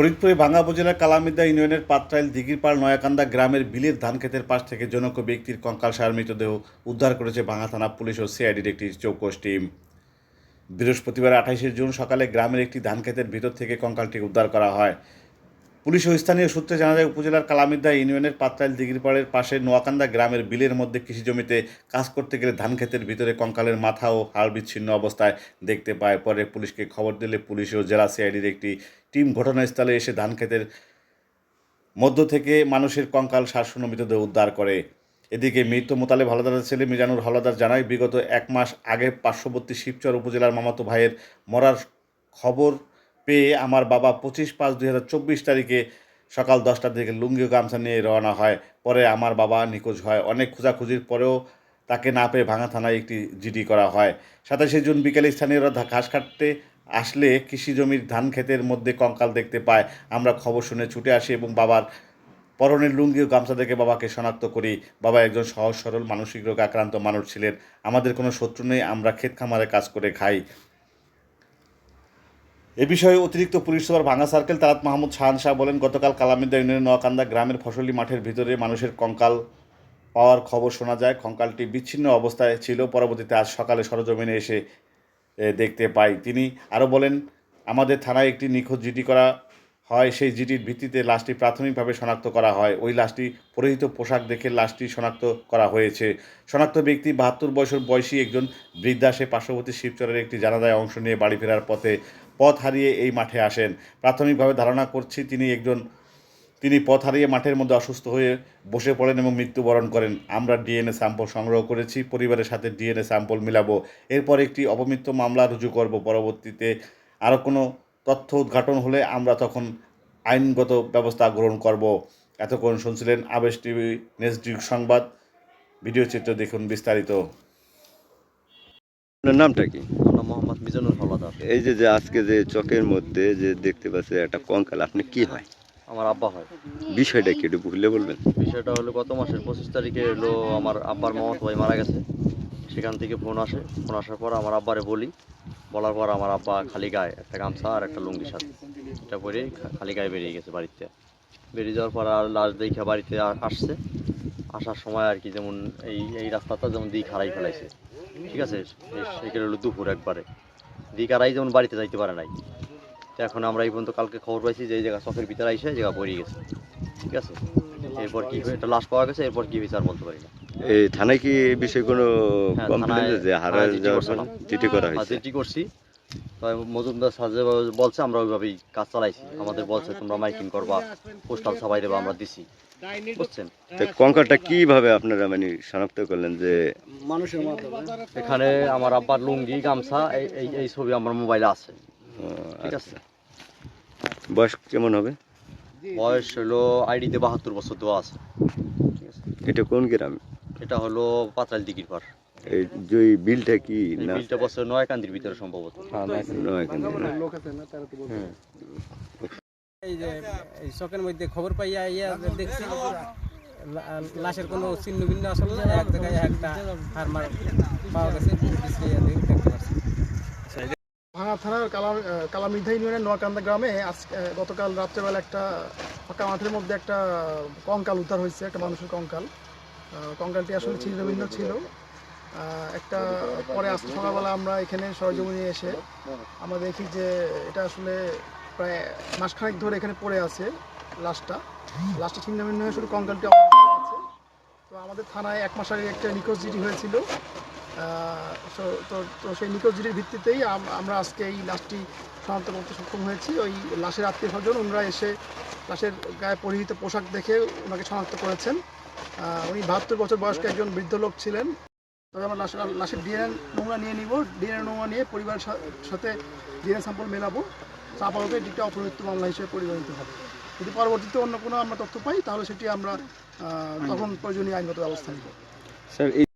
ফরিদপুরে ভাঙ্গা উপজেলার কালামিদা ইউনিয়নের পাত্রাইল দিঘিরপাড় নয়াকান্দা গ্রামের বিলের ধানক্ষেতের পাশ থেকে জনক ব্যক্তির কঙ্কাল সার মৃতদেহ উদ্ধার করেছে ভাঙ্গা থানা পুলিশ ও সিআইডির একটি চৌকস টিম। বৃহস্পতিবার আঠাইশে জুন সকালে গ্রামের একটি ধানক্ষেতের ভিতর থেকে কঙ্কালটি উদ্ধার করা হয়। পুলিশ ও স্থানীয় সূত্রে জানা যায়, উপজেলার কালামিদ্দা ইউনিয়নের পাত্রাইল দিঘিরপাড়ের পাশে নোয়াকান্দা গ্রামের বিলের মধ্যে কৃষি জমিতে কাজ করতে গেলে ধান ক্ষেতের ভিতরে কঙ্কালের মাথা ও হাড় বিচ্ছিন্ন অবস্থায় দেখতে পায়। পরে পুলিশকে খবর দিলে পুলিশ ও জেলা সিআইডির একটি টিম ঘটনাস্থলে এসে ধান ক্ষেতের মধ্য থেকে মানুষের কঙ্কাল শ্বাসন মৃতদেহ উদ্ধার করে। এদিকে মৃত মোতালেব হলদারের ছেলে মিজানুর হলদার জানায়, বিগত এক মাস আগে পার্শ্ববর্তী শিবচর উপজেলার মামাতো ভাইয়ের মরার খবর পেয়ে আমার বাবা পঁচিশ পাঁচ দুই হাজার চব্বিশ তারিখে সকাল দশটার দিকে লুঙ্গি গামছা নিয়ে রওনা হয়। পরে আমার বাবা নিখোঁজ হয়। অনেক খোঁজাখুঁজির পরেও তাকে না পেয়ে ভাঙা থানায় একটি জিডি করা হয়। সাতাশে জুন বিকেলে স্থানীয়রা ঘাস কাটতে আসলে কৃষি জমির ধান ক্ষেতের মধ্যে কঙ্কাল দেখতে পায়। আমরা খবর শুনে ছুটে আসি এবং বাবার পরনের লুঙ্গি ও গামছা দেখে বাবাকে শনাক্ত করি। বাবা একজন সহজ সরল, মানসিক রোগে আক্রান্ত মানুষ ছিলেন। আমাদের কোনো শত্রু নেই। আমরা ক্ষেত খামারে কাজ করে খাই। এ বিষয়ে অতিরিক্ত পুলিশ সুপার ভাঙ্গা সার্কেল তারাত মাহমুদ শাহান শাহ বলেন, গতকাল কালামিদা ইউনিয়নের নোয়াকান্দা গ্রামের ফসলি মাঠের ভিতরে মানুষের কঙ্কাল পাওয়ার খবর শোনা যায়। কঙ্কালটি বিচ্ছিন্ন অবস্থায় ছিল। পরবর্তীতে আজ সকালে সরজমিনে এসে দেখতে পাই। তিনি আরও বলেন, আমাদের থানায় একটি নিখোঁজ জিডি করা হয় সেই জিডির ভিত্তিতে লাশটি প্রাথমিকভাবে শনাক্ত করা হয়। ওই লাশটি পরিহিত পোশাক দেখে লাশটি শনাক্ত করা হয়েছে। শনাক্ত ব্যক্তি বাহাত্তর বছর বয়সী একজন বৃদ্ধা। সে পার্শ্ববর্তী শিবচরের একটি জানাজায় অংশ নিয়ে বাড়ি ফেরার পথে পথ হারিয়ে এই মাঠে আসেন। প্রাথমিকভাবে ধারণা করছি তিনি একজন, তিনি পথ হারিয়ে মাঠের মধ্যে অসুস্থ হয়ে বসে পড়েন এবং মৃত্যুবরণ করেন। আমরা ডিএনএ স্যাম্পল সংগ্রহ করেছি, পরিবারের সাথে ডিএনএ স্যাম্পল মিলাবো। এরপর একটি অপমৃত্যু মামলা রুজু করব। পরবর্তীতে আরও কোনো তথ্য উদ্ঘাটন হলে আমরা তখন আইনগত ব্যবস্থা গ্রহণ করব। এতক্ষণ শুনছিলেন আবেশ টিভি নেক্সট সংবাদ। ভিডিও চিত্র দেখুন বিস্তারিত। আপনার নামটা কি? আমার মোহাম্মদ মিজানুর হলাদার এই যে যে আজকে যে চকের মধ্যে যে দেখতে পাচ্ছি একটা কঙ্কাল আপনি কি হয়? আমার আব্বা হয়। বিষয়টা কি একটু ভুলে বলবেন? বিষয়টা হলো গত মাসের পঁচিশ তারিখে হলো আমার আব্বার মামাতো ভাই মারা গেছে। সেখান থেকে ফোন আসে। ফোন আসার পর আমার আব্বারে বলি বলার পর আমার আব্বা খালি গায়ে একটা গামছা আর একটা লুঙ্গি সাথে এটা পরে খালি গায়ে বেরিয়ে গেছে বাড়িতে। বেরিয়ে যাওয়ার পর আর লাশ দেখে বাড়িতে আসছে। আসার সময় আর কি যেমন এই এই রাস্তাটা যেমন দিক হারাই ফেলাইছে। ঠিক আছে? সেখানে হলো দুপুর একবারে। দিক হারাই যেমন বাড়িতে যাইতে পারে নাই। তো এখন আমরা এই পর্যন্ত কালকে খবর পাইছি যে এই জায়গা চকের ভিতরে আইসে জায়গা পড়ে গেছে। ঠিক আছে? এরপর কি একটা লাশ পাওয়া গেছে, এরপর কি আর বলতে পারি না। এই থানায় কি এই বিষয়ে কোনো হ্যাঁ, কমপ্লেন যে হারা চিঠি। চিঠি করা হয়েছে? যেটি করছি। তবে মজুমদার স্যার যেভাবে বলছে আমরা ওইভাবেই কাজ চালাইছি। আমাদের বলছে তোমরা মাইকিং করবা পোস্টাল ছাপাই দেবা আমরা দিছি। বুঝছেন? কীভাবে আপনারা মানে শনাক্ত করলেন যে মানুষের এখানে আমার আব্বার লুঙ্গি গামছা এই এই- ছবি আমার মোবাইলে আছে। ঠিক আচ্ছা। আছে বয়স কেমন হবে? বয়স হলো আইডিতে বাহাত্তর বছর দেওয়া আছে। এটা কোন গ্রাম? এটা হলো পাতাল দিঘির পার এই যে বিলটা কি না? বিলটা বছর নয় কান্দির ভিতরে সম্ভবত। নয়াকান্দি না? হুম এই যে এই শখের মধ্যে খবর পাইয়া ইয়া দেখছি লাশের কোনো চিহ্ন ভিন্ন আসলে না এক জায়গায় একটা হারমার পাওয়া গেছে দেখতে পাচ্ছি। ভাঙা থানার কালাম কালামিধা ইউনিয়নের নোয়াকান্দা গ্রামে আজ গতকাল রাত্রেবেলা একটা ফাঁকা মাঠের মধ্যে একটা কঙ্কাল উদ্ধার হয়েছে একটা মানুষের কঙ্কাল। কঙ্কালটি আসলে ভিন্ন ছিল। একটা পরে আজকে সকালবেলা আমরা এখানে সরজমিনে এসে আমরা দেখি যে এটা আসলে প্রায় মাসখানেক ধরে এখানে পড়ে আছে লাশটা। লাশটা ছিন্নভিন্ন হয়ে শুধু কঙ্কালটি আছে। তো আমাদের থানায় এক মাস আগে একটা নিখোঁজ জিডি হয়েছিল। তো তো সেই নিখোঁজ জিডির ভিত্তিতেই আমরা আজকে এই লাশটি শনাক্ত করতে সক্ষম হয়েছি। ওই লাশের আত্মীয় স্বজন ওনারা এসে লাশের গায়ে পরিহিত পোশাক দেখে ওনাকে শনাক্ত করেছেন। উনি বাহাত্তর বছর বয়স্ক একজন বৃদ্ধ লোক ছিলেন। তবে আমরা লাশের লাশের ডিএনএ নমুনা নিয়ে নিব। ডিএনএ নমুনা নিয়ে পরিবারের সাথে ডিএনএ স্যাম্পল মেলাবো। আপাতত এটিকে অপমৃত্যু মামলা হিসেবে পরিগণিত হবে। যদি পরবর্তীতে অন্য কোনো আমরা তথ্য পাই, তাহলে সেটি আমরা তখন প্রয়োজনীয় আইনগত ব্যবস্থা নিব। স্যার